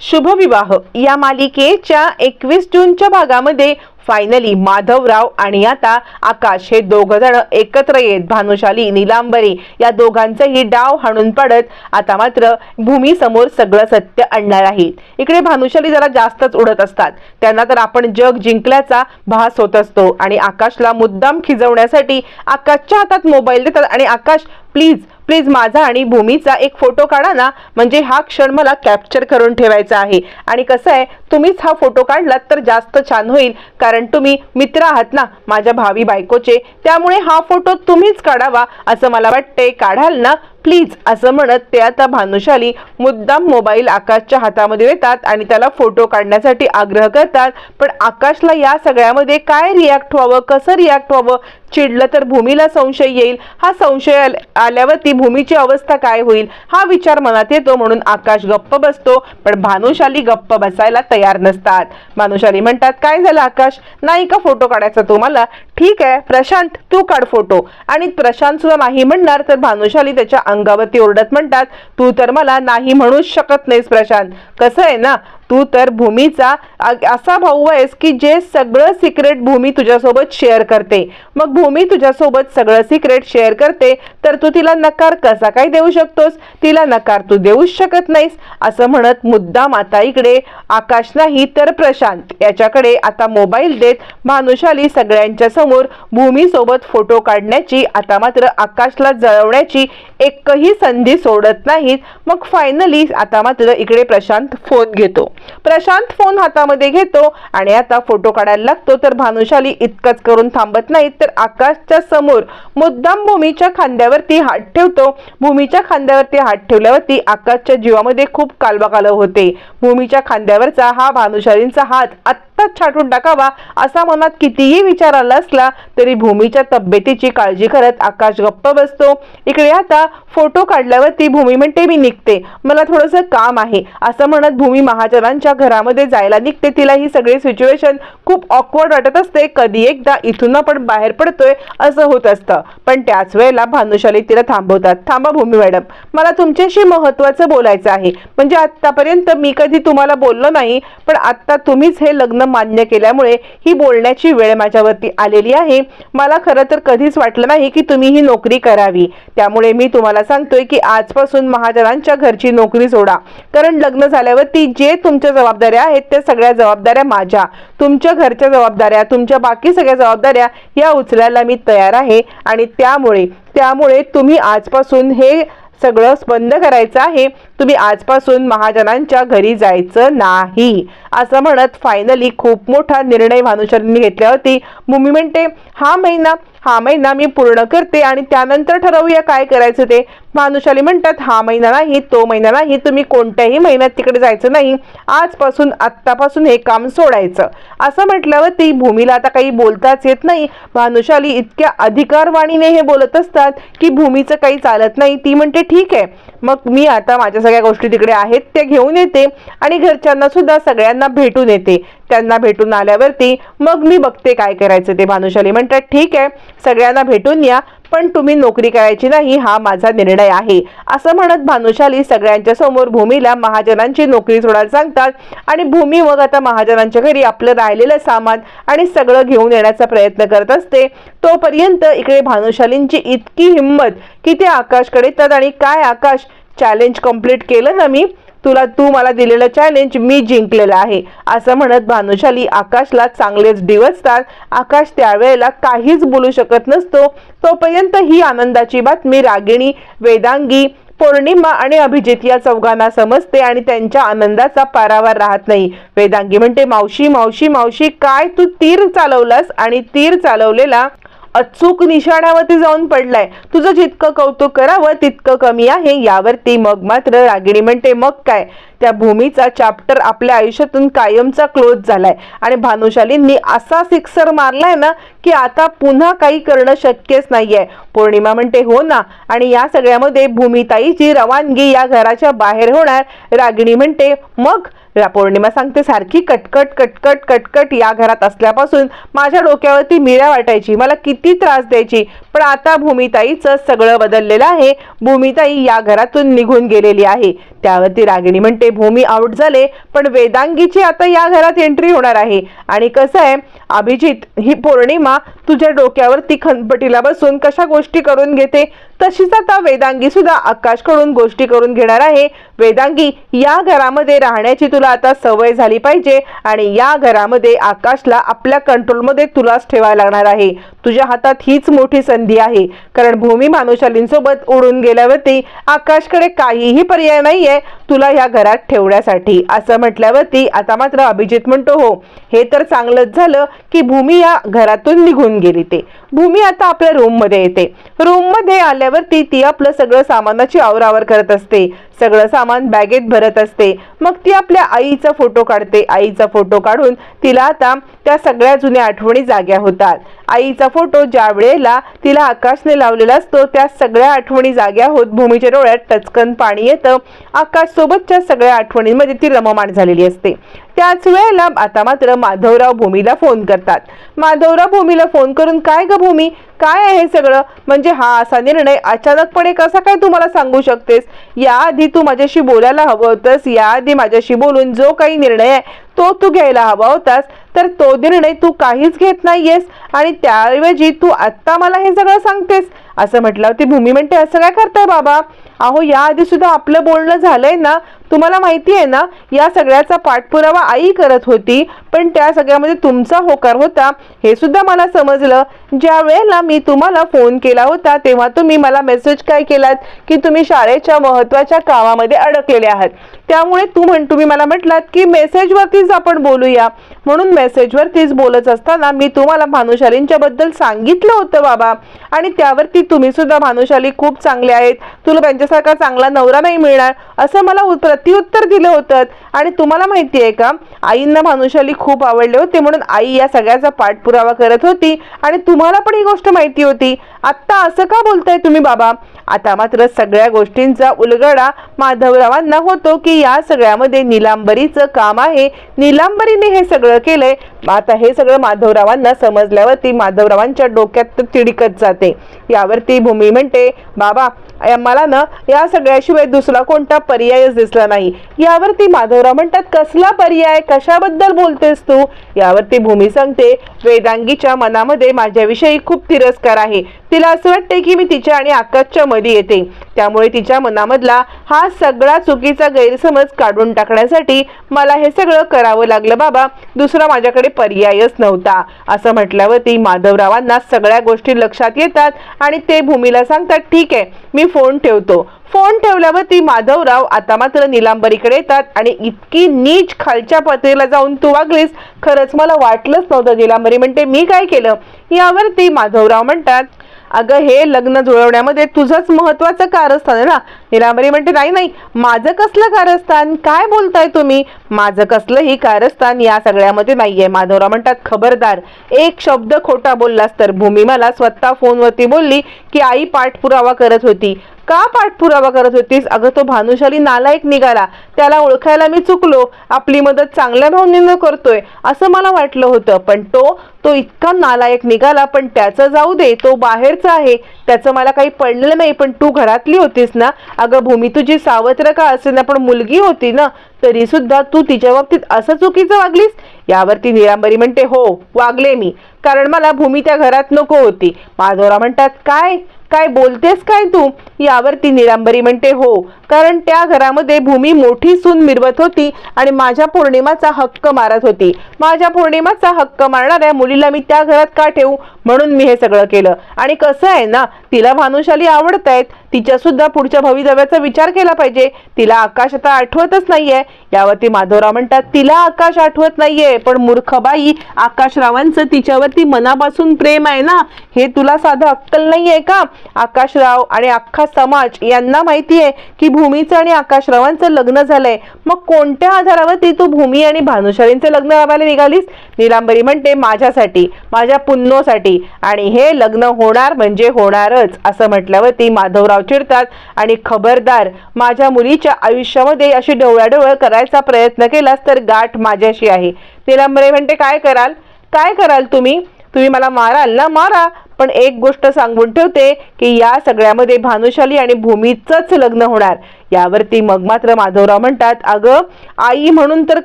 शुभविवाह. या मालिकेच्या एकवीस जूनच्या भागामध्ये फायनली माधवराव आणि आता आकाश हे दोघ जण एकत्र येत. भानुशाली निलांबरी या दोघांचेही डाव हाणून पडत. आता मात्र भूमीसमोर सगळं सत्य आणणार आहे. इकडे भानुशाली जरा जास्तच उडत असतात. त्यांना तर आपण जग जिंकल्याचा भास होत असतो आणि आकाशला मुद्दाम खिजवण्यासाठी आकाशच्या हातात मोबाईल देतात आणि आकाश प्लीज प्लीज माझा आणि भूमीचा एक फोटो काढा ना. म्हणजे हा क्षण मला कॅप्चर करून ठेवायचा आहे. आणि कसं आहे तुम्हीच हा फोटो काढलात तर जास्त छान होईल. कारण तुम्ही मित्र आहात ना माझ्या भावी बायकोचे. त्यामुळे हा फोटो तुम्हीच काढावा असं मला वाटते काढाल ना प्लीज असं म्हणत ते आता भानुशाली मुद्दाम मोबाईल आकाशच्या हातामध्ये देतात आणि त्याला फोटो काढण्यासाठी आग्रह करतात. पण आकाशला या सगळ्यामध्ये काय रिॲक्ट व्हावं कसं रिॲक्ट व्हावं? चिडलं तर भूमीला संशय येईल. हा संशय आल्यावरती भूमीची अवस्था काय होईल? हा विचार मनात येतो म्हणून आकाश गप्प बसतो. पण भानुशाली गप्प बसायला तयार नसतात. भानुशाली म्हणतात काय झालं आकाश? नाही का फोटो काढायचा तुम्हाला? ठीक आहे प्रशांत तू काढ फोटो. आणि प्रशांत सुद्धा नाही म्हणणार तर भानुशाली त्याच्या अंगावरती ओरडत म्हणतात तू तर मला नाही म्हणूच शकत नाहीस प्रशांत. कसं आहे ना तू तर भूमीचा असा भाऊ आहेस की जे सगळं सिक्रेट भूमी तुझ्यासोबत शेअर करते. मग भूमी तुझ्यासोबत सगळं सिक्रेट शेअर करते तर तू तिला नकार कसा काय देऊ शकतोस? तिला नकार तू देऊच शकत नाहीस असं म्हणत मुद्दाम आता इकडे आकाश नाही तर प्रशांत. याच्याकडे आता मोबाईल देत भानुशाली सगळ्यांच्या समोर भूमीसोबत फोटो काढण्याची आता मात्र आकाशला जळवण्याची एकही संधी सोडत नाहीत. मग फायनली आता मात्र इकडे प्रशांत फोन घेतो. प्रशांत फोन हातामध्ये घेतो आणि आता फोटो काढायला लागतो तर भानुशाली इतकंच करून थांबत नाही तर आकाशच्या समोर मुद्दाम भूमीच्या खांद्यावरती हात ठेवतो. भूमीच्या खांद्यावरती हात ठेवल्यावरती आकाशच्या जीवामध्ये खूप कालवाकालव होते. भूमीच्या खांद्यावरचा हा भानुशालींचा हात आत्ताच छाटून टाकावा असा मनात कितीही विचार आला असला तरी भूमीच्या तब्येतीची काळजी करत आकाश गप्प बसतो. इकडे आता फोटो काढल्यावरती भूमी म्हणते मी निघते. मला थोडंसं काम आहे. असं म्हणत भूमी महाजनांच्या घरामध्ये जायला निघते तिला ही सगळी सिच्युएशन खूप ऑकवर्ड वाटत असते. कधी एकदा इथून आपण बाहेर पडतोय असं होत असतं. पण त्याच वेळेला भानुशाली तिला थांबवतात. थांबा भूमी मॅडम मला तुमच्याशी महत्वाचं बोलायचं आहे. म्हणजे आतापर्यंत मी कधी तुम्हाला बोललो नाही पण आता तुम्हीच हे लग्न मान्य केल्यामुळे ही बोलण्याची वेळ माझ्यावरती आलेली आहे. मला खरं तर कधीच वाटलं नाही की तुम्ही ही नोकरी करावी. त्यामुळे मी तुम्हाला सांगतोय की आजपासून महाजनांच्या घरची नोकरी सोडा. कारण लग्न झाल्यावरती जे तुम तुमच्या जबाबदाऱ्या आहेत त्या सगळ्या जबाबदाऱ्या माझ्या. तुमच्या घरच्या जबाबदाऱ्या तुमच्या बाकी सगळ्या जबाबदाऱ्या या उचलायला मी तयार आहे आणि त्यामुळे त्यामुळे तुम्ही आजपासून हे सगळं बंद करायचं आहे. तुम्ही आजपासून महाजनांच्या घरी जायचं नाही. असं म्हणत फायनली खूप मोठा निर्णय भानुशालींनी घेतला होती. म्हणते हा महिना हा महिना मी पूर्ण करते आणि त्यानंतर ठरवूया काय करायचं ते. भानुशाली म्हणतात हा महिना नाही तो महिना नाही तुम्ही कोणत्याही महिन्यात तिकडे जायचं नाही. आजपासून आत्तापासून हे काम सोडायचं. असं म्हटल्यावर ती भूमीला आता काही बोलताच येत नाही. भानुशाली इतक्या अधिकारवाणीने हे बोलत असतात की भूमीचं काही चालत नाही. ती म्हणते ठीक आहे. मग मी आता माझ्यासाठी सगळ्या गोष्टी तिकडे आहेत त्या घेऊन येते आणि घरच्यांना सुद्धा सगळ्यांना भेटून येते. त्यांना भेटून आल्यावरती मग मी बघते काय करायचं ते भानुशाली म्हणतात ठीक आहे सगळ्यांना भेटून या पण तुम्ही नोकरी करायची नाही हा माझा निर्णय आहे. असं म्हणत भानुशाली सगळ्यांच्या समोर भूमीला महाजनांची नोकरी सोडायला सांगतात आणि भूमी मग आता महाजनांच्या घरी आपलं राहिलेलं सामान आणि सगळं घेऊन येण्याचा प्रयत्न करत असते. तोपर्यंत इकडे भानुशालींची इतकी हिंमत की ते आकाशकडे येतात आणि काय आकाश? चॅलेंज कंप्लीट केलं ना मी तुला तू मला दिलेलं चॅलेंज मी जिंकलेलं आहे. असं म्हणत भानुशाली आकाशला चांगलेच डिवचतात आकाश त्यावेळेला काहीच बोलू शकत नसतो. तोपर्यंत ही आनंदाची बातमी रागिणी वेदांगी पौर्णिमा आणि अभिजित या चौघांना समजते आणि त्यांच्या आनंदाचा पारावार राहत नाही. वेदांगी म्हणते मावशी मावशी मावशी काय तू तीर चालवलास आणि तीर चालवलेला अचूक निशाण्यावरती जाऊन पडलाय. तुझं जितकं कौतुक करावं तितकं कमी आहे. यावरती मग मात्र रागिणी म्हणते मग काय? त्या भूमीचा चॅप्टर आपल्या आयुष्यातून कायमचा क्लोज झालाय. आणि भानुशालींनी असा सिक्सर मारलाय ना की आता पुन्हा काही करणं शक्यच नाहीये. पौर्णिमा म्हणते हो ना. आणि या सगळ्यामध्ये भूमिताईची रवानगी या घराच्या बाहेर होणार. रागिणी म्हणते मग? पौर्णिमा सांगते सारखी कटकट कटकट कटकट या घरात असल्यापासून माझ्या डोक्यावरती मिऱ्या वाटायची. मला किती त्रास द्यायची. पण आता भूमिताईचं सगळं बदललेलं आहे. भूमिताई या घरातून निघून गेलेली आहे. त्यावरती रागिणी म्हणते भूमी आउट झाले पण वेदांगीची आता या घरात एंट्री होणार आहे. आणि कसं आहे अभिजित ही पौर्णिमा तुझ्या डोक्यावरती खनपटीला बसून कशा गोष्टी करून घेते? तशीच आता वेदांगी सुद्धा आकाशकडून गोष्टी करून घेणार आहे. वेदांगी या घरामध्ये राहण्याची तुला आता सवय झाली पाहिजे आणि या घरामध्ये आकाशला आपल्या कंट्रोलमध्ये तुलाच ठेवायला लागणार आहे. तुझ्या हातात हीच मोठी संधी आहे. कारण भूमी मानुशालींसोबत उडून गेल्यावरती आकाशकडे काहीही पर्याय नाहीये तुला ह्या घरात ठेवण्यासाठी. असं म्हटल्यावरती आता मात्र अभिजित म्हणतो हो हे तर चांगलंच झालं. की भूमी या घरातून निघून गेली ते. भूमी आता आपल्या रूममध्ये येते. रूममध्ये आल्यावरती ती आपलं सगळं सामानाची आवरावर करत असते. सगळं सामान बॅगेत भरत असते. मग ती आपल्या आईचा फोटो काढते. आईचा फोटो काढून तिला आता त्या सगळ्या जुन्या आठवणी जाग्या होतात. आईचा फोटो ज्या वेळेला तिला आकाशने लावलेला असतो त्या सगळ्या आठवणी जाग्या होत भूमीच्या डोळ्यात टचकन पाणी येतं. आकाश सोबतच्या सगळ्या आठवणींमध्ये ती रममाण झालेली असते. त्याच वेळेला आता मात्र माधवराव भूमीला फोन करतात. माधवराव भूमीला फोन करून काय ग भूमी? काय आहे सगळं? म्हणजे हा असा निर्णय अचानकपणे कसा काय तुम्हाला सांगू शकतेस? याआधी तू माझ्याशी बोलायला हवं होतंस. याआधी माझ्याशी बोलून जो काही निर्णय आहे तो तू घ्यायला हवा होतास तर तो निर्णय तू काहीच घेत नाहीयेस आणि त्याऐवजी तू आत्ता मला हे सगळं सांगतेस. असं म्हटलं ती भूमी म्हणते असं काय करताय बाबा? अहो याआधी सुद्धा आपलं बोलणं झालंय ना? तुम्हाला माहिती आहे ना या सगळ्याचा पाठपुरावा आई करत होती पण त्या सगळ्यामध्ये तुमचा होकार होता. हे सुद्धा मला समजलं. ज्या वेळेला मी तुम्हाला फोन केला होता तेव्हा तुम्ही मला मेसेज काय केलात? की तुम्ही शाळेच्या महत्त्वाच्या कामामध्ये अडकलेले आहात. त्यामुळे तू म्हण तुम्ही मला म्हटलात की मेसेजवरतीच आपण बोलूया. म्हणून मेसेजवरतीच बोलत असताना मी तुम्हाला भानुशालींच्या बद्दल सांगितलं होतं बाबा. आणि त्यावरती तुम्ही सुद्धा भानुशाली खूप चांगले आहेत. तुला त्यांच्यासारखा चांगला नवरा नाही मिळणार असं मला उ- प्रत्युत्तर दिलं होतं. आणि तुम्हाला माहिती आहे का आईंना भानुशाली खूप आवडले होते म्हणून आई या सगळ्याचा पाठपुरावा करत होती. आणि तुम्हाला पण ही गोष्ट माहिती होती. आत्ता असं का बोलताय तुम्ही बाबा? आता मात्र सगळ्या गोष्टींचा उलगडा माधवरावांना होतो की या सगळ्यामध्ये निलांबरीचं काम आहे. निलांबरीने हे सगळं केलंय. आता हे सगळं माधवरावांना समजल्यावरती माधवरावांच्या डोक्यात तिडकत जाते. यावरती भूमी म्हणते बाबा या- मला ना या सगळ्याशिवाय दुसरा कोणता पर्यायच दिसला नाही. यावरती माधवराव म्हणतात कसला पर्याय? कशाबद्दल बोलतेस तू? यावरती भूमी सांगते वेदांगीच्या मनामध्ये माझ्याविषयी खूप तिरस्कार आहे. तिला असं वाटते की मी तिच्या आणि आकाशच्या मध्ये येते. त्यामुळे तिच्या मनामधला हा सगळा चुकीचा गैरसमज काढून टाकण्यासाठी मला हे सगळं करावं लागलं बाबा. दुसरा माझ्याकडे पर्यायच नव्हता. असं म्हटल्यावरती माधवरावांना सगळ्या गोष्टी लक्षात येतात आणि ते भूमीला सांगतात ठीक आहे मी फोन ठेवतो. फोन ठेवल्यावरती माधवराव आता मात्र निलांबरीकडे येतात आणि इतकी नीच खालच्या पातळीला जाऊन तू वागलीस? खरंच मला वाटलंच नव्हतं. निलांबरी म्हणते मी काय केलं? यावरती माधवराव म्हणतात अगं हे लग्न जुळवण्यामध्ये तुझंच महत्वाचं कारस्थान आहे ना? निलांबरी म्हणते नाही नाही माझं कसलं कारस्थान? काय बोलताय तुम्ही? माझं कसलंही कारस्थान या सगळ्यामध्ये नाहीये. माधवराव म्हणतात खबरदार एक शब्द खोटा बोललास तर भूमी मला स्वतः फोनवरती बोलली की आई पाठपुरावा करत होती. का पाठपुरावा करत होतीस? अगं तो भानुशाली नालायक निघाला. त्याला ओळखायला मी चुकलो. आपली मदत चांगल्या भावनेनं करतोय असं मला वाटलं होतं. पण तो तो इतका नालायक निघाला पण त्याचं जाऊ दे तो बाहेरचा आहे. त्याचं मला काही पडलेलं नाही पण तू घरातली होतीस ना? अगं भूमी तुझी सावत्र का असे ना? पण मुलगी होती ना? तरी सुद्धा तू तिच्या बाबतीत असं चुकीचं वागलीस? यावरती निरांबरी म्हणते हो वागले मी. कारण मला भूमी त्या घरात नको होती. माधवराव म्हणतात काय? काय बोलतेस काय तू? यावरती निरांबरी म्हणते हो. कारण त्या घरामध्ये भूमी मोठी सून मिरवत होती आणि माझ्या पौर्णिमाचा हक्क मारत होती. माझ्या पौर्णिमाचा हक्क मारणाऱ्या मुलीला मी त्या घरात का ठेवू? म्हणून मी हे सगळं केलं. आणि कसं आहे ना तिला भानुशाली आवडत आहेत तिच्या सुद्धा पुढच्या भवितव्याचा विचार केला पाहिजे. तिला आकाश आता आठवतच नाहीये. यावरती माधवराव म्हणतात तिला आकाश आठवत नाहीये. पण मूर्खबाई आकाशरावांचं तिच्यावरती मनापासून प्रेम आहे ना? हे तुला साधं अक्कल नाहीये का? आकाशराव आणि अख्खा समाज यांना माहिती आहे की भूमीचं आणि आकाशरावांचं लग्न झालंय. मग कोणत्या आधारावरती तू भूमी आणि भानुशालींचं लग्न लावायला निघालीस? निलांबरी म्हणते माझ्यासाठी माझ्या पुन्नोसाठी. आणि हे लग्न होणार म्हणजे होणारच असं म्हटल्यावरती माधवराव चिडतात. आणि खबरदार माझ्या मुलीच्या आयुष्यामध्ये अशी डोळ्याडोळ करायचा प्रयत्न केलास तर गाठ माझ्याशी आहे. निलांबरी म्हणते काय कराल? काय कराल तुम्ही? तुम्ही मला माराल ना मारा. पण एक गोष्ट सांगून ठेवते की या सगळ्यामध्ये भानुशाली आणि भूमीचंच लग्न होणार. यावरती मग मात्र माधवराव म्हणतात अगं आई म्हणून तर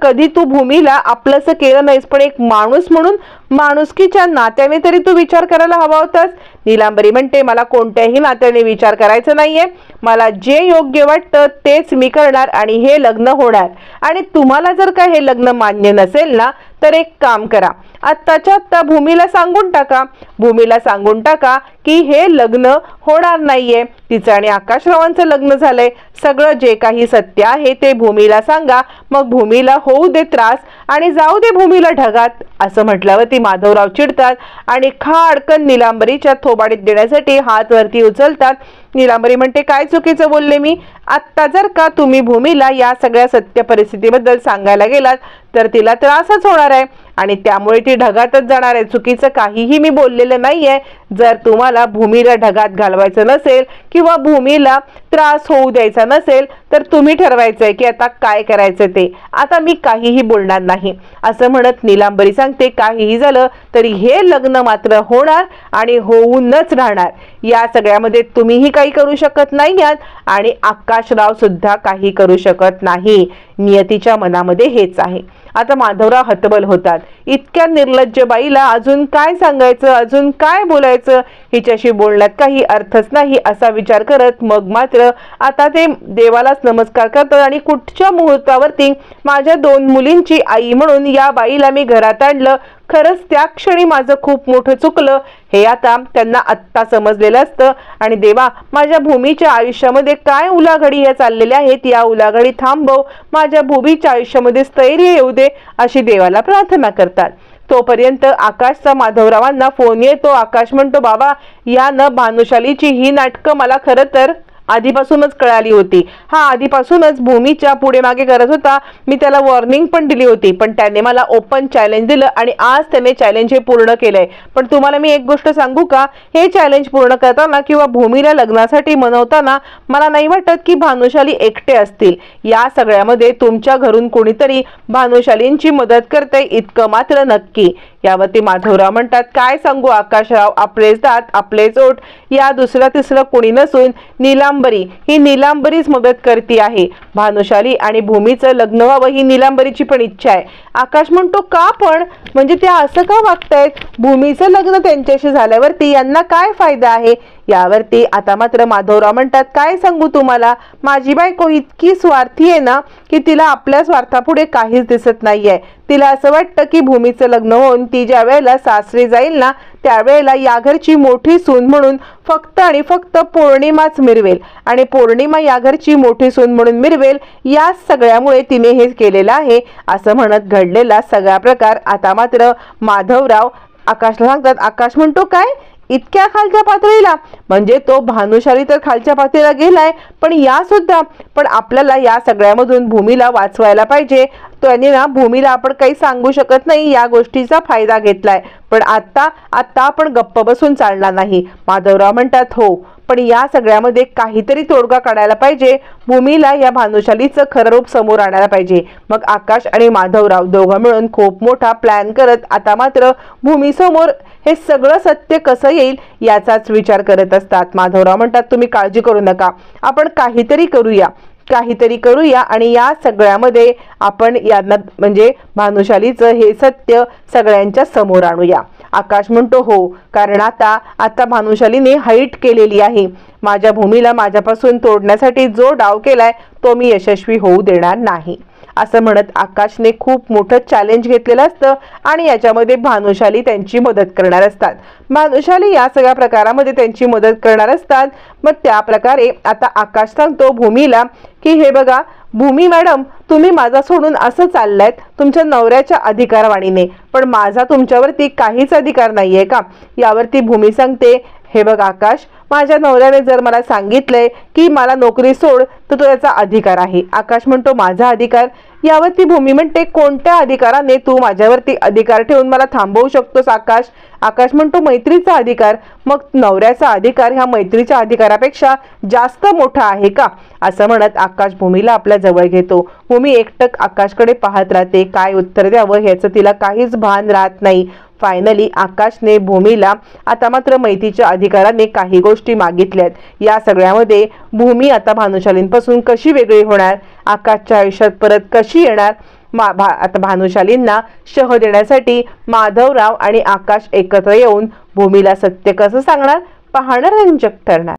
कधी तू भूमीला आपलंसं केलं नाहीस पण एक माणूस म्हणून माणुसकीच्या नात्याने तरी तू विचार करायला हवा होतास. नीलांबरी म्हणते मला कोणत्याही नात्याने विचार करायचा नाहीये. मला जे योग्य वाटतं तेच मी करणार आणि हे लग्न होणार. आणि तुम्हाला जर का हे लग्न मान्य नसेल ना तर एक काम करा. आत्ताच्या आत्ता भूमीला सांगून टाका. भूमीला सांगून टाका की हे लग्न होणार नाहीये. तिचं आणि आकाशरावांचं लग्न झालंय. सगळं जे काही सत्य आहे ते भूमीला सांगा मग भूमीला होऊ दे त्रास आणि जाऊ दे भूमीला ढगात असं म्हटल्यावर ती माधवराव चिडतात आणि खाडकन निलांबरीच्या थोबाडीत देण्यासाठी हात वरती उचलतात. निलांबरी म्हणते काय चुकीचं बोलले मी? आत्ता जर का तुम्ही भूमीला या सगळ्या सत्य परिस्थितीबद्दल सांगायला गेलात तर तिला त्रासच होणार आहे. आणि त्यामुळे ती ढगातच जाणार आहे. चुकीचं काहीही मी बोललेलं नाहीये. जर तुम्हाला भूमीला ढगात घालवायचं नसेल किंवा भूमीला त्रास होऊ द्यायचा नसेल तर तुम्ही ठरवायचंय की आता काय करायचं ते. आता मी काहीही बोलणार नाही. असं म्हणत निलांबरी सांगते काहीही झालं तरी हे लग्न मात्र होणार आणि होऊनच राहणार. या सगळ्यामध्ये तुम्हीही काही करू शकत नाही आहात आणि आकाशराव सुद्धा काही करू शकत नाही. नियतीच्या मनामध्ये हेच आहे. आता माधवराव हतबल होतात. इतक्या निर्लज्ज बाईला अजून काय सांगायचं अजून काय बोलायचं? हिच्याशी बोलण्यात काही अर्थच नाही असा विचार करत मग मात्र आता ते देवालाच नमस्कार करतात आणि कुठच्या मुहूर्तावरती माझ्या दोन मुलींची आई म्हणून या बाईला मी घरात आणलं. खरंच त्या क्षणी माझं खूप मोठं चुकलं. हे आता त्यांना आत्ता समजलेलं असतं. आणि देवा माझ्या भूमीच्या आयुष्यामध्ये काय उलाघडी या चाललेल्या आहेत? या उलाघडी थांबव. माझ्या भूमीच्या आयुष्यामध्ये स्थैर्य येऊ दे अशी देवाला प्रार्थना करतात. तोपर्यंत आकाशचा माधवरावांना फोन येतो. आकाश म्हणतो बाबा या न भानुशालीची ही नाटकं मला खरं तर आधीपासूनच कळाली होती. हा आधीपासूनच भूमीच्या पुढे मागे करत होता. मी त्याला वॉर्निंग पण दिली होती पण त्याने मला ओपन चॅलेंज दिलं आणि आज त्याने चॅलेंज हे पूर्ण केलंय. पण तुम्हाला मी एक गोष्ट सांगू का? हे चॅलेंज पूर्ण करताना किंवा भूमीला लग्नासाठी मनवताना मला नाही वाटत की भानुशाली एकटे असतील. या सगळ्यामध्ये तुमच्या घरून कोणीतरी भानुशालींची मदत करते इतकं मात्र नक्की. यावरती माधवराव म्हणतात काय सांगू आकाशराव आपलेच दात आपलेच ओठ या दुसरं तिसरं कोणी नसून नीलांबरी. ही नीलांबरीच मदत करती आहे. भानुशाली आणि भूमीचं लग्न व्हावं ही नीलांबरीची पण इच्छा आहे. आकाश म्हणतो का पण? म्हणजे त्या असं का वागतायत? भूमीचं लग्न त्यांच्याशी झाल्यावरती यांना काय फायदा आहे? यावरती आता मात्र माधवराव म्हणतात काय सांगू तुम्हाला? माझी बायको इतकी स्वार्थी आहे ना की तिला आपल्या स्वार्थापुढे काहीच दिसत नाहीये. तिला असं वाटतं की भूमीचं लग्न होऊन ती ज्या वेळेला सासरी जाईल ना त्यावेळेला या घरची मोठी सून म्हणून फक्त आणि फक्त पौर्णिमाच मिरवेल. आणि पौर्णिमा या घरची मोठी सून म्हणून मिरवेल या सगळ्यामुळे तिने हे केलेलं आहे. असं म्हणत घडलेला सगळा प्रकार आता मात्र माधवराव आकाशला सांगतात. आकाश म्हणतो काय? इतक्या खालच्या पातळीला. म्हणजे तो भानुशाली तर खालच्या पातळीला गेलाय पण या सुद्धा पण आपल्याला या सगळ्यामधून भूमीला वाचवायला पाहिजे. त्याने ना भूमीला आपण काही सांगू शकत नाही या गोष्टीचा फायदा घेतलाय. पण आत्ता आत्ता आपण गप्प बसून चालणार नाही. माधवराव म्हणतात हो पण या सगळ्यामध्ये काहीतरी तोडगा काढायला पाहिजे. भूमीला या भानुशालीचं खरं रूप समोर आणायला पाहिजे. मग आकाश आणि माधवराव दोघं मिळून खूप मोठा प्लॅन करत आता मात्र भूमीसमोर हे सगळं सत्य कसं येईल याचाच विचार करत असतात. माधवराव म्हणतात तुम्ही काळजी करू नका. आपण काहीतरी करूया. काहीतरी करूया आणि या सगळ्यामध्ये आपण यांना म्हणजे भानुशालीचं हे सत्य सगळ्यांच्या समोर आणूया. आकाश म्हणतो हो कारण आता आता भानुशालीने हाईट केलेली आहे. माझ्या भूमीला माझ्यापासून तोडण्यासाठी जो डाव केलाय तो मी यशस्वी होऊ देणार नाही. असं म्हणत आकाशने खूप मोठं चॅलेंज घेतलेलं असतं आणि याच्यामध्ये भानुशाली त्यांची मदत करणार असतात. भानुशाली या सगळ्या प्रकारामध्ये त्यांची मदत करणार असतात. मग त्या प्रकारे आता आकाश सांगतो भूमीला की हे बघा भूमी मॅडम तुम्ही माझा सोडून असं चाललायत तुमच्या नवऱ्याच्या अधिकारवाणीने. पण माझा तुमच्यावरती काहीच अधिकार नाहीये का? यावरती भूमी सांगते हे बघ आकाश माझ्या नवऱ्याने जर मला सांगितलंय की मला नोकरी सोड तर तो याचा अधिकार आहे. आकाश म्हणतो माझा अधिकार यावरती भूमी म्हणते कोणत्या अधिकाराने तू माझ्यावरती अधिकार ठेवून मला थांबवू शकतोस आकाश? आकाश म्हणतो मैत्रीचा अधिकार. मग नवऱ्याचा अधिकार ह्या मैत्रीच्या अधिकारापेक्षा जास्त मोठा आहे का? असं म्हणत आकाश भूमीला आपल्या जवळ घेतो. भूमी एकटक आकाशकडे पाहत राहते. काय उत्तर द्यावं ह्याचं तिला काहीच भान राहत नाही. फायनली आकाशने भूमीला आता मात्र मैतीच्या अधिकाराने काही गोष्टी मागितल्यात. या सगळ्यामध्ये भूमी आता भानुशालींपासून कशी वेगळी होणार? आकाशच्या आयुष्यात परत कशी येणार? मा भा आता भानुशालींना शह देण्यासाठी माधवराव आणि आकाश एकत्र येऊन भूमीला सत्य कसं सांगणार? पाहणं रंजक ठरणार.